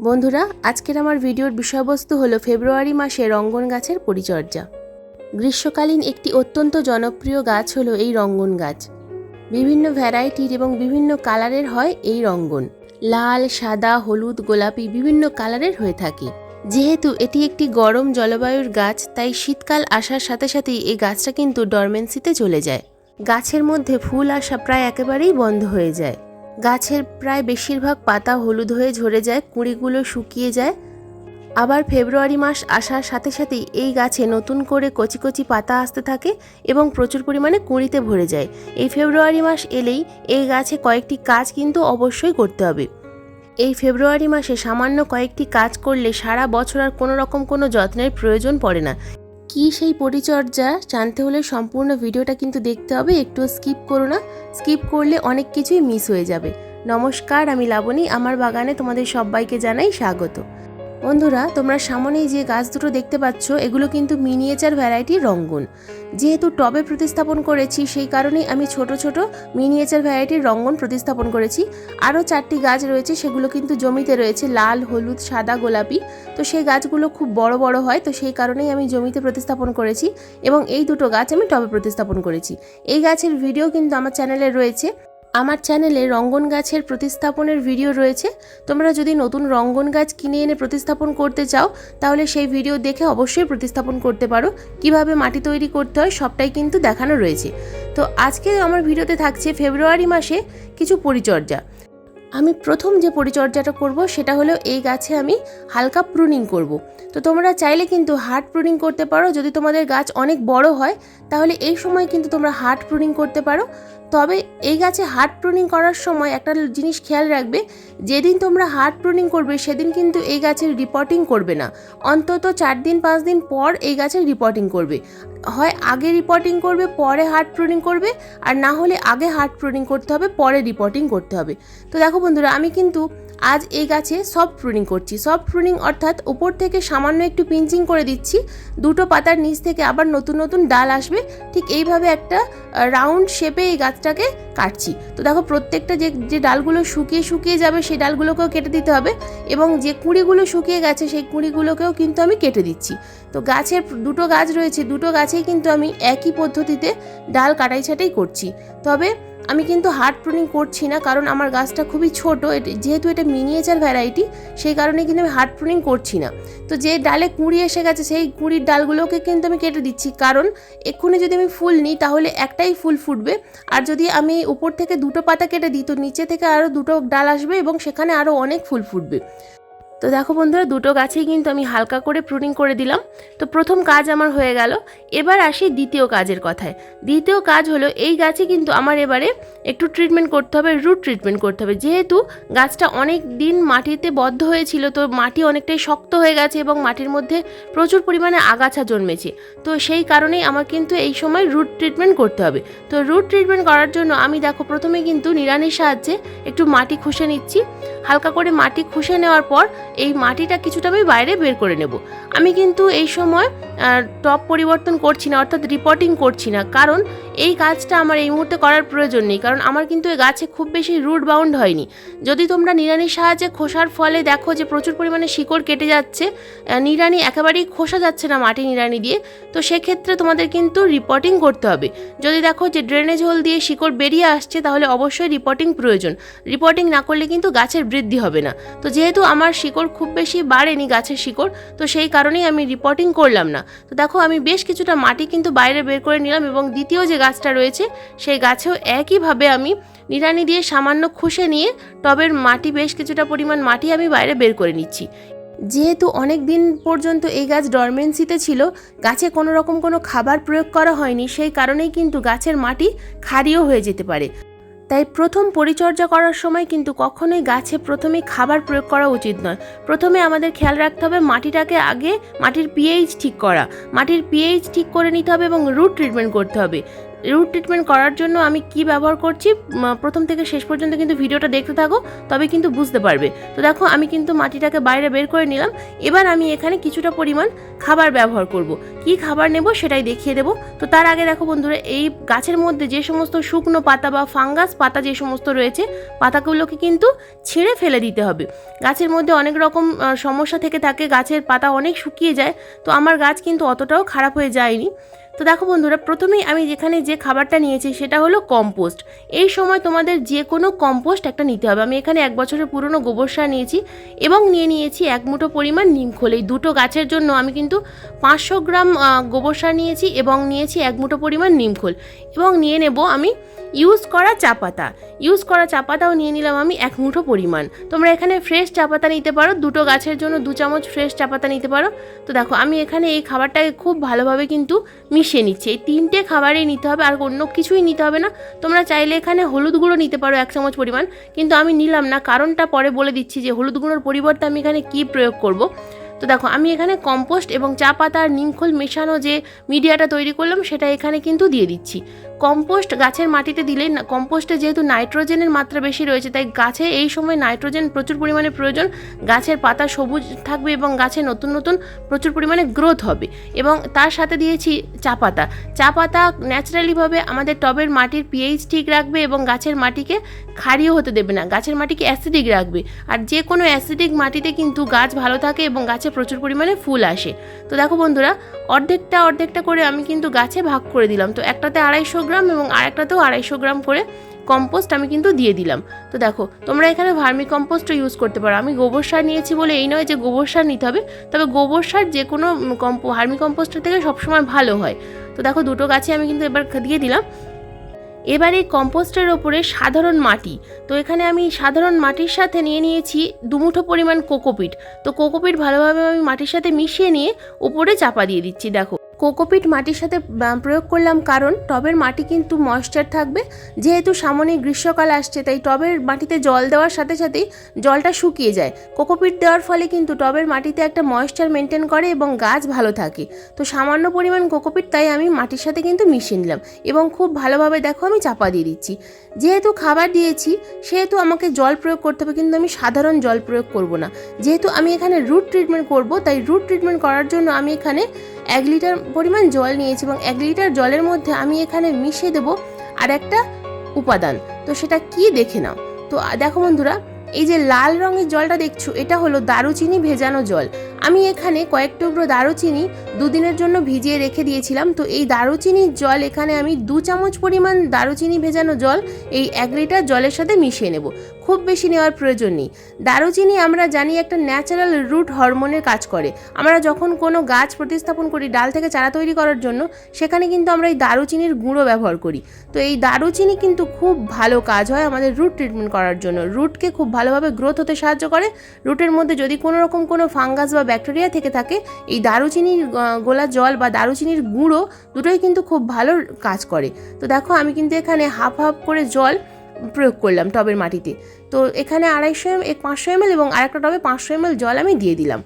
বন্ধুরা, আজকের আমার ভিডিওর বিষয়বস্তু হলো ফেব্রুয়ারি মাসে রঙ্গন গাছের পরিচর্যা। গ্রীষ্মকালীন একটি অত্যন্ত জনপ্রিয় গাছ হলো এই রঙ্গন গাছ। বিভিন্ন ভ্যারাইটির এবং বিভিন্ন কালারের হয় এই রঙ্গন। লাল, সাদা, হলুদ, গোলাপি বিভিন্ন কালারের হয়ে থাকে। যেহেতু এটি একটি গরম জলবায়ুর গাছ, তাই শীতকাল আসার সাথে সাথেই এই গাছটা কিন্তু ডরমেন্সিতে চলে যায়। গাছের মধ্যে ফুল আসা প্রায় একেবারেই বন্ধ হয়ে যায়। গাছের প্রায় বেশিরভাগ পাতা হলুদ হয়ে ঝরে যায়, কুঁড়িগুলো শুকিয়ে যায়। আবার ফেব্রুয়ারি মাস আসার সাথে সাথেই এই গাছে নতুন করে কচি কচি পাতা আসতে থাকে এবং প্রচুর পরিমাণে কুঁড়িতে ভরে যায়। এই ফেব্রুয়ারি মাস এলেই এই গাছে কয়েকটি কাজ কিন্তু অবশ্যই করতে হবে। এই ফেব্রুয়ারি মাসে সামান্য কয়েকটি কাজ করলে সারা বছর আর কোনো রকম কোনো যত্নের প্রয়োজন পড়ে না। কি সেই পরিচর্যা? জানতে হলে সম্পূর্ণ ভিডিওটা কিন্তু দেখতে হবে, একটু স্কিপ করো না। স্কিপ করলে অনেক কিছুই মিস হয়ে যাবে। নমস্কার, আমি লাবণী। আমার বাগানে তোমাদের সবাইকে জানাই স্বাগত। বন্ধুরা, তোমরা সামনেই যে গাছ দুটো দেখতে পাচ্ছ, এগুলো কিন্তু মিনিয়েচার ভ্যারাইটির রঙ্গন। যেহেতু টবে প্রতিস্থাপন করেছি, সেই কারণেই আমি ছোট ছোট মিনিয়েচার ভ্যারাইটির রঙ্গন প্রতিস্থাপন করেছি। আরও চারটি গাছ রয়েছে, সেগুলো কিন্তু জমিতে রয়েছে, লাল, হলুদ, সাদা, গোলাপি। তো সেই গাছগুলো খুব বড় বড় হয়, তো সেই কারণেই আমি জমিতে প্রতিস্থাপন করেছি এবং এই দুটো গাছ আমি টবে প্রতিস্থাপন করেছি। এই গাছের ভিডিও কিন্তু আমার চ্যানেলে রয়েছে। আমার চ্যানেলে রঙ্গন গাছের প্রতিস্থাপনের ভিডিও রয়েছে। তোমরা যদি নতুন রঙ্গন গাছ কিনে এনে প্রতিস্থাপন করতে চাও, তাহলে সেই ভিডিও দেখে অবশ্যই প্রতিস্থাপন করতে পারো। কীভাবে মাটি তৈরি করতে হয় সবটাই কিন্তু দেখানো রয়েছে। তো আজকে আমার ভিডিওতে থাকছে ফেব্রুয়ারি মাসে কিছু পরিচর্যা। আমি প্রথম যে পরিচর্যাটা করব সেটা হলো এই গাছে আমি হালকা প্রুনিং করব। তো তোমরা চাইলে কিন্তু হার্ড প্রুনিং করতে পারো। যদি তোমাদের গাছ অনেক বড় হয়, তাহলে এই সময় কিন্তু তোমরা হার্ড প্রুনিং করতে পারো। তবে এই গাছে হার্ড প্রুনিং করার সময় একটা জিনিস খেয়াল রাখবে, যেদিন তোমরা হার্ড প্রুনিং করবে, সেদিন কিন্তু এই গাছের রিপোর্টিং করবে না। অন্তত চার দিন, পাঁচ দিন পর এই গাছের রিপোর্টিং করবে। হয় আগে রিপোর্টিং করবে, পরে হার্ট প্রুনিং করবে, আর না হলে আগে হার্ট প্রুনিং করতে হবে, পরে রিপোর্টিং করতে হবে। তো দেখো বন্ধুরা, আমি কিন্তু আজ এই গাছে সফট প্রুনিং করছি। সফট প্রুনিং অর্থাৎ উপর থেকে সামান্য একটু পিঞ্চিং করে দিচ্ছি। দুটো পাতার নিচ থেকে আবার নতুন নতুন ডাল আসবে। ঠিক এইভাবে একটা রাউন্ড শেপে এই গাছটাকে কাটছি। তো দেখো প্রত্যেকটা যে যে ডালগুলো শুকিয়ে শুকিয়ে যাবে, সেই ডালগুলোকেও কেটে দিতে হবে এবং যে কুঁড়িগুলো শুকিয়ে গেছে, সেই কুঁড়িগুলোকেও কিন্তু আমি কেটে দিচ্ছি। তো গাছের দুটো গাছ রয়েছে, দুটো গাছেই কিন্তু আমি একই পদ্ধতিতে ডাল কাটাই ছাটাই করছি। তবে আমি কিন্তু হার্ড প্রুনিং করছি না, কারণ আমার গাছটা খুবই ছোট যেহেতু এটা মিনিয়েচার ভ্যারাইটি, সেই কারণে কিন্তু আমি হার্ড প্রুনিং করছি না। তো যে ডালে কুঁড়ি এসে গেছে, সেই কুঁড়ির ডালগুলোকে কিন্তু আমি কেটে দিচ্ছি, কারণ এক্ষুনি যদি আমি ফুল নিই, তাহলে একটাই ফুল ফুটবে। আর যদি আমি উপর থেকে দুটো পাতা কেটে দিই, তো নিচে থেকে আরও দুটো ডাল আসবে এবং সেখানে আরও অনেক ফুল ফুটবে। তো দেখো বন্ধুরা, দুটো গাছেই কিন্তু আমি হালকা করে প্রুনিং করে দিলাম। তো প্রথম কাজ আমার হয়ে গেল। এবার আসি দ্বিতীয় কাজের কথায়। দ্বিতীয় কাজ হলো, এই গাছে কিন্তু আমার এবারে একটু ট্রিটমেন্ট করতে হবে রুট ট্রিটমেন্ট করতে হবে। যেহেতু গাছটা অনেক দিন মাটিতে বদ্ধ হয়েছিল, তো মাটি অনেকটাই শক্ত হয়ে গেছে এবং মাটির মধ্যে প্রচুর পরিমাণে আগাছা জন্মেছে। তো সেই কারণেই আমার কিন্তু এই সময় রুট ট্রিটমেন্ট করতে হবে। তো রুট ট্রিটমেন্ট করার জন্য আমি দেখো, প্রথমে কিন্তু নিড়ানির সাহায্যে একটু মাটি খুশে নিচ্ছি। হালকা করে মাটি খুশে নেওয়ার পর এই মাটিটা কিছুটা আমি বাইরে বের করে নেব। আমি কিন্তু এই সময় টপ পরিবর্তন করছি না, অর্থাৎ রিপোর্টিং করছি না। কারণ এই কাজটা আমার এই মুহূর্তে করার প্রয়োজন নেই। কারণ আমার কিন্তু এই গাছে খুব বেশি রুট বাউন্ড হয়নি। যদি তোমরা নিড়ানির সাহায্যে খোসার ফলে দেখো যে প্রচুর পরিমাণে শিকড় কেটে যাচ্ছে নিড়ানি একেবারেই খোসা যাচ্ছে না মাটি নিড়ানি দিয়ে, তো সেক্ষেত্রে তোমাদের কিন্তু রিপোর্টিং করতে হবে। যদি দেখো যে ড্রেনেজ হোল দিয়ে শিকড় বেরিয়ে আসছে, তাহলে অবশ্যই রিপোর্টিং প্রয়োজন। রিপোর্টিং না করলে কিন্তু গাছের বৃদ্ধি হবে না। তো যেহেতু আমার শিকড় খুব বেশি বাড়েনি গাছের শিকড়, তো সেই কারণেই আমি রিপোর্টিং করলাম না। তো দেখো, আমি বেশ কিছুটা মাটি কিন্তু বাইরে বের করে নিলাম এবং দ্বিতীয় যে গাছটা রয়েছে, সেই গাছেও একইভাবে আমি নিড়ানি দিয়ে সামান্য খুশে নিয়ে টবের মাটি, বেশ কিছুটা পরিমাণ মাটি আমি বাইরে বের করে নিচ্ছি। যেহেতু অনেক দিন পর্যন্ত এই গাছ ডরমেন্সিতে ছিল, গাছে কোনো রকম কোনো খাবার প্রয়োগ করা হয়নি, সেই কারণেই কিন্তু গাছের মাটি ক্ষারীয় হয়ে যেতে পারে। তাই প্রথম পরিচর্যা করার সময় কিন্তু কখনোই গাছে প্রথমে খাবার প্রয়োগ করা উচিত নয়। প্রথমে আমাদের খেয়াল রাখতে হবে মাটিটাকে আগে মাটির পিএইচ ঠিক করা। মাটির পিএইচ ঠিক করে নিতে হবে এবং রুট ট্রিটমেন্ট করতে হবে। রুট ট্রিটমেন্ট করার জন্য আমি কি ব্যবহার করছি? প্রথম থেকে শেষ পর্যন্ত কিন্তু ভিডিওটা দেখতে থাকো, তবে কিন্তু বুঝতে পারবে। তো দেখো, আমি কিন্তু মাটিটাকে বাইরে বের করে নিলাম। এবার আমি এখানে কিছুটা পরিমাণ খাবার ব্যবহার করব। কি খাবার নেব সেটাই দেখিয়ে দেবো। তো তার আগে দেখো বন্ধুরা, এই গাছের মধ্যে যে সমস্ত শুকনো পাতা বা ফাঙ্গাস পাতা যে সমস্ত রয়েছে, পাতাগুলোকে কিন্তু ছিঁড়ে ফেলে দিতে হবে। গাছের মধ্যে অনেক রকম সমস্যা থেকে থাকে, গাছের পাতা অনেক শুকিয়ে যায়। তো আমার গাছ কিন্তু অতটাও খারাপ হয়ে যায়নি। তো দেখো বন্ধুরা, প্রথমেই আমি যেখানে যে খাবারটা নিয়েছি সেটা হলো কম্পোস্ট। এই সময় তোমাদের যে কোনো কম্পোস্ট একটা নিতে হবে। আমি এখানে এক বছরের পুরনো গোবর সার নিয়েছি এবং নিয়ে নিয়েছি এক মুঠো পরিমাণ নিমখোল এই দুটো গাছের জন্য আমি কিন্তু পাঁচশো গ্রাম গোবর সার নিয়েছি এবং নিয়েছি এক মুঠো পরিমাণ নিমখোল এবং নিয়ে নেব আমি ইউজ করা চা পাতা। ইউজ করা চা পাতাও নিয়ে নিলাম আমি এক মুঠো পরিমাণ। তোমরা এখানে ফ্রেশ চা পাতা নিতে পারো। দুটো গাছের জন্য দু চামচ ফ্রেশ চা পাতা নিতে পারো। তো দেখো, আমি এখানে এই খাবারটাকে খুব ভালোভাবে কিন্তু মিশিয়ে নিচ্ছে। এই তিনটে খাবারই নিতে হবে, আর অন্য কিছুই নিতে হবে না। তোমরা চাইলে এখানে হলুদ গুঁড়ো নিতে পারো এক চামচ পরিমাণ, কিন্তু আমি নিলাম না। কারণটা পরে বলে দিচ্ছি যে হলুদ গুঁড়োর পরিবর্তে আমি এখানে কি প্রয়োগ করব। তো দেখো, আমি এখানে কম্পোস্ট এবং চা পাতা আর নিমখোল মেশানো যে মিডিয়াটা তৈরি করলাম, সেটা এখানে কিন্তু দিয়ে দিচ্ছি। কম্পোস্ট গাছের মাটিতে দিলে কম্পোস্টে যেহেতু নাইট্রোজেনের মাত্রা বেশি রয়েছে, তাই গাছে এই সময় নাইট্রোজেন প্রচুর পরিমাণে প্রয়োজন। গাছের পাতা সবুজ থাকবে এবং গাছে নতুন নতুন প্রচুর পরিমাণে গ্রোথ হবে। এবং তার সাথে দিয়েছি চা পাতা। চা পাতা ন্যাচারালিভাবে আমাদের টবের মাটির পিএইচ ঠিক রাখবে এবং গাছের মাটিকে ক্ষারীয় হতে দেবে না। গাছের মাটিকে অ্যাসিডিক রাখবে। আর যে কোনো অ্যাসিডিক মাটিতে কিন্তু গাছ ভালো থাকে এবং গাছে প্রচুর পরিমাণে ফুল আসে। তো দেখো বন্ধুরা, অর্ধেকটা অর্ধেকটা করে আমি কিন্তু গাছে ভাগ করে দিলাম। তো একটাতে আড়াইশো গ্রাম এবং আরেকটাতেও আড়াইশো গ্রাম করে কম্পোস্ট আমি কিন্তু দিয়ে দিলাম। তো দেখো, তোমরা এখানে ভার্মি কম্পোস্টও ইউজ করতে পারো। আমি গোবর সার নিয়েছি বলে এই নয় যে গোবর সার নিতে হবে। তবে গোবর সার যে কোনো কম্পো ভার্মি কম্পোস্টের থেকে সবসময় ভালো হয়। তো দেখো দুটো গাছে আমি কিন্তু এবার দিয়ে দিলাম। এবার এই কম্পোস্টের ওপরে সাধারণ মাটি। তো এখানে আমি সাধারণ মাটির সাথে নিয়ে নিয়েছি দুমুঠো পরিমাণ কোকোপিট। তো কোকোপিট ভালোভাবে আমি মাটির সাথে মিশিয়ে নিয়ে উপরে চাপা দিয়ে দিচ্ছি, দেখো। কোকোপিট মাটির সাথে প্রয়োগ করলাম কারণ টবের মাটি কিন্তু ময়েশ্চার থাকবে। যেহেতু সামনে গ্রীষ্মকাল আসছে, তাই টবের মাটিতে জল দেওয়ার সাথে সাথেই জলটা শুকিয়ে যায়। কোকোপিট দেওয়ার ফলে কিন্তু টবের মাটিতে একটা ময়েশ্চার মেনটেন করে এবং গাছ ভালো থাকে। তো সামান্য পরিমাণ কোকোপিট তাই আমি মাটির সাথে কিন্তু মিশিয়ে নিলাম এবং খুব ভালোভাবে দেখো আমি চাপা দিয়ে দিচ্ছি। যেহেতু খাবার দিয়েছি, সেহেতু আমাকে জল প্রয়োগ করতে হবে, কিন্তু আমি সাধারণ জল প্রয়োগ করব না। যেহেতু আমি এখানে রুট ট্রিটমেন্ট করব, তাই রুট ট্রিটমেন্ট করার জন্য আমি এখানে এক লিটার পরিমাণ জল নিয়েছি এবং এক লিটার জলের মধ্যে আমি এখানে মিশিয়ে দেবো আর একটা উপাদান। তো সেটা কি দেখে নাও। তো দেখো বন্ধুরা, এই যে লাল রঙের জলটা দেখছ, এটা হলো দারুচিনি ভেজানো জল। আমি এখানে কয়েক টুকরো দারুচিনি দুদিনের জন্য ভিজিয়ে রেখে দিয়েছিলাম। তো এই দারুচিনির জল এখানে আমি দু চামচ পরিমাণ দারুচিনি ভেজানো জল এই এক লিটার জলের সাথে মিশিয়ে নেব। খুব বেশি নেওয়ার প্রয়োজন নেই। দারুচিনি আমরা জানি একটা ন্যাচারাল রুট হরমোনের কাজ করে। আমরা যখন কোনো গাছ প্রতিস্থাপন করি ডাল থেকে চারা তৈরি করার জন্য, সেখানে কিন্তু আমরা এই দারুচিনির গুঁড়ো ব্যবহার করি। তো এই দারুচিনি কিন্তু খুব ভালো কাজ হয় আমাদের রুট ট্রিটমেন্ট করার জন্য। রুটকে খুব ভালোভাবে গ্রোথ হতে সাহায্য করে। রুটের মধ্যে যদি কোনো রকম কোনো ফাঙ্গাস বা ব্যাকটেরিয়া থেকে থাকে, এই দারুচিনির গোলা জল বা দারুচিনির গুঁড়ো দুটোই কিন্তু খুব ভালো কাজ করে। তো দেখো আমি কিন্তু এখানে হাফ হাফ করে জল প্রয়োগ করলাম টবের মাটিতে। তো এখানে আড়াইশো এম পাঁচশো এমএল এবং আরেকটা টবে পাঁচশো এমএল জল আমি দিয়ে দিলাম।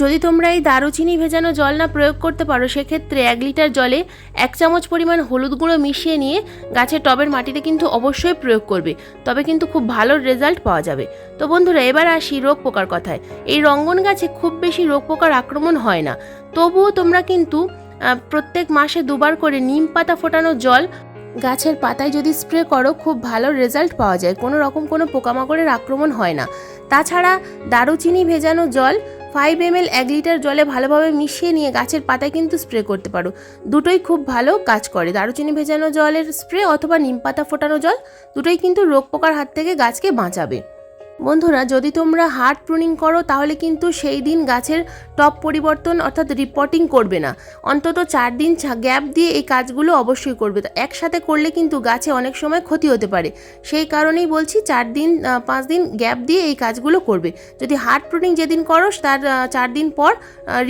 যদি তোমরা এই দারুচিনি ভেজানো জল না প্রয়োগ করতে পারো, সেক্ষেত্রে এক লিটার জলে এক চামচ পরিমাণ হলুদ গুঁড়ো মিশিয়ে নিয়ে গাছের টবের মাটিতে কিন্তু অবশ্যই প্রয়োগ করবে। তবে কিন্তু খুব ভালো রেজাল্ট পাওয়া যাবে। তো বন্ধুরা, এবার আসি রোগ পোকার কথায়। এই রঙ্গন গাছে খুব বেশি রোগ পোকার আক্রমণ হয় না। তবুও তোমরা কিন্তু প্রত্যেক মাসে দুবার করে নিম পাতা ফোটানো জল গাছের পাতায় যদি স্প্রে করো, খুব ভালো রেজাল্ট পাওয়া যায়। কোনো রকম কোনো পোকামাকড়ের আক্রমণ হয় না। তাছাড়া দারুচিনি ভেজানো জল ফাইভ এম এল এক লিটার জলে ভালোভাবে মিশিয়ে নিয়ে গাছের পাতায় কিন্তু স্প্রে করতে পারো। দুটোই খুব ভালো কাজ করে। দারুচিনি ভেজানো জলের স্প্রে অথবা নিম পাতা ফোটানো জল দুটোই কিন্তু রোগ পোকার হাত থেকে গাছকে বাঁচাবে। বন্ধুরা, যদি তোমরা হার্ট প্রুনিং করো, তাহলে কিন্তু সেই দিন গাছের টপ পরিবর্তন অর্থাৎ রিপোর্টিং করবে না। অন্তত চার দিন গ্যাপ দিয়ে এই কাজগুলো অবশ্যই করবে। একসাথে করলে কিন্তু গাছে অনেক সময় ক্ষতি হতে পারে। সেই কারণেই বলছি, চার দিন পাঁচ দিন গ্যাপ দিয়ে এই কাজগুলো করবে। যদি হার্ট প্রুনিং যেদিন করো তার চার দিন পর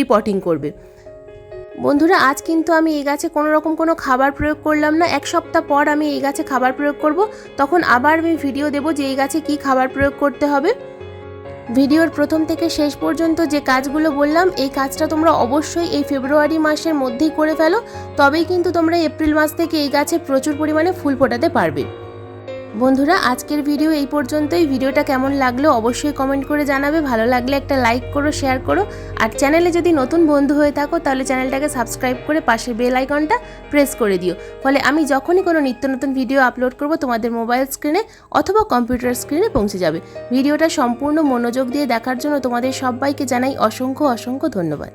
রিপোর্টিং করবে। বন্ধুরা, আজ কিন্তু আমি এই গাছে কোনো রকম কোনো খাবার প্রয়োগ করলাম না। এক সপ্তাহ পর আমি এই গাছে খাবার প্রয়োগ করব। তখন আবার আমি ভিডিও দেবো যে এই গাছে কি খাবার প্রয়োগ করতে হবে। ভিডিওর প্রথম থেকে শেষ পর্যন্ত যে কাজগুলো বললাম, এই কাজটা তোমরা অবশ্যই এই ফেব্রুয়ারি মাসের মধ্যেই করে ফেলো। তবেই কিন্তু তোমরা এপ্রিল মাস থেকে এই গাছে প্রচুর পরিমাণে ফুল ফোটাতে পারবে। বন্ধুরা, আজকের ভিডিও এই পর্যন্তই। ভিডিওটা কেমন লাগল অবশ্যই কমেন্ট করে জানাবে। ভালো লাগলে একটা লাইক করো শেয়ার করো। আর চ্যানেলে যদি নতুন বন্ধু হয়ে থাকো, তাহলে চ্যানেলটাকে সাবস্ক্রাইব করে পাশের বেল আইকনটা প্রেস করে দিও। ফলে আমি যখনই কোনো নিত্য নতুন ভিডিও আপলোড করব, তোমাদের মোবাইল স্ক্রিনে অথবা কম্পিউটার স্ক্রিনে পৌঁছে যাবে। ভিডিওটা সম্পূর্ণ মনোযোগ দিয়ে দেখার জন্য তোমাদের সবাইকে জানাই অসংখ্য অসংখ্য ধন্যবাদ।